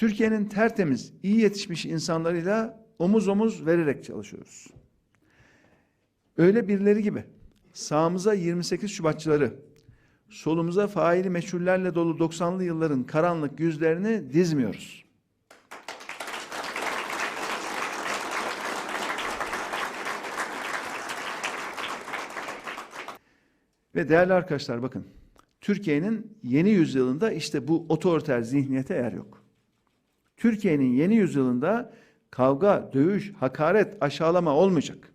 Türkiye'nin tertemiz, iyi yetişmiş insanlarıyla omuz omuz vererek çalışıyoruz. Öyle birileri gibi sağımıza 28 Şubatçıları, solumuza faili meçhullerle dolu 90'lı yılların karanlık yüzlerini dizmiyoruz. Ve değerli arkadaşlar bakın, Türkiye'nin yeni yüzyılında işte bu otoriter zihniyete yer yok. Türkiye'nin yeni yüzyılında kavga, dövüş, hakaret, aşağılama olmayacak.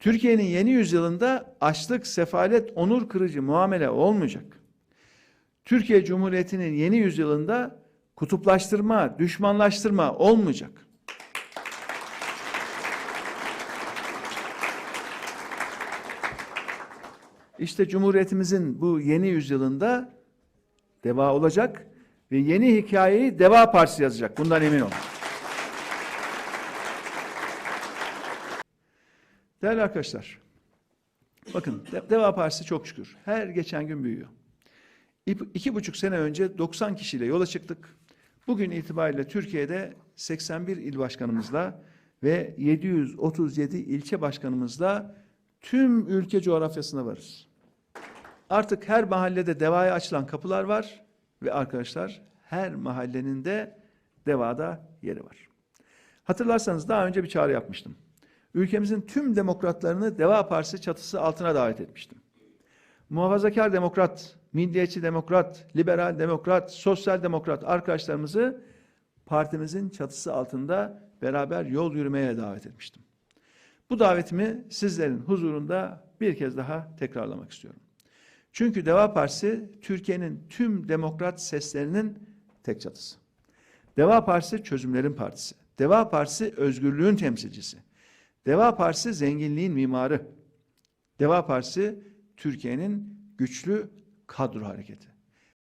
Türkiye'nin yeni yüzyılında açlık, sefalet, onur kırıcı muamele olmayacak. Türkiye Cumhuriyeti'nin yeni yüzyılında kutuplaştırma, düşmanlaştırma olmayacak. İşte Cumhuriyetimizin bu yeni yüzyılında deva olacak ve yeni hikayeyi Deva Partisi yazacak. Bundan emin olun. Değerli arkadaşlar, bakın De- Deva Partisi çok şükür her geçen gün büyüyor. İki buçuk sene önce 90 kişiyle yola çıktık. Bugün itibariyle Türkiye'de 81 il başkanımızla ve 737 ilçe başkanımızla tüm ülke coğrafyasına varız. Artık her mahallede devaya açılan kapılar var ve arkadaşlar her mahallenin de devada yeri var. Hatırlarsanız daha önce bir çağrı yapmıştım. Ülkemizin tüm demokratlarını Deva Partisi çatısı altına davet etmiştim. Muhafazakar demokrat, milliyetçi demokrat, liberal demokrat, sosyal demokrat arkadaşlarımızı partimizin çatısı altında beraber yol yürümeye davet etmiştim. Bu davetimi sizlerin huzurunda bir kez daha tekrarlamak istiyorum. Çünkü Deva Partisi Türkiye'nin tüm demokrat seslerinin tek çatısı. Deva Partisi çözümlerin partisi. Deva Partisi özgürlüğün temsilcisi. Deva Partisi zenginliğin mimarı. Deva Partisi Türkiye'nin güçlü kadro hareketi.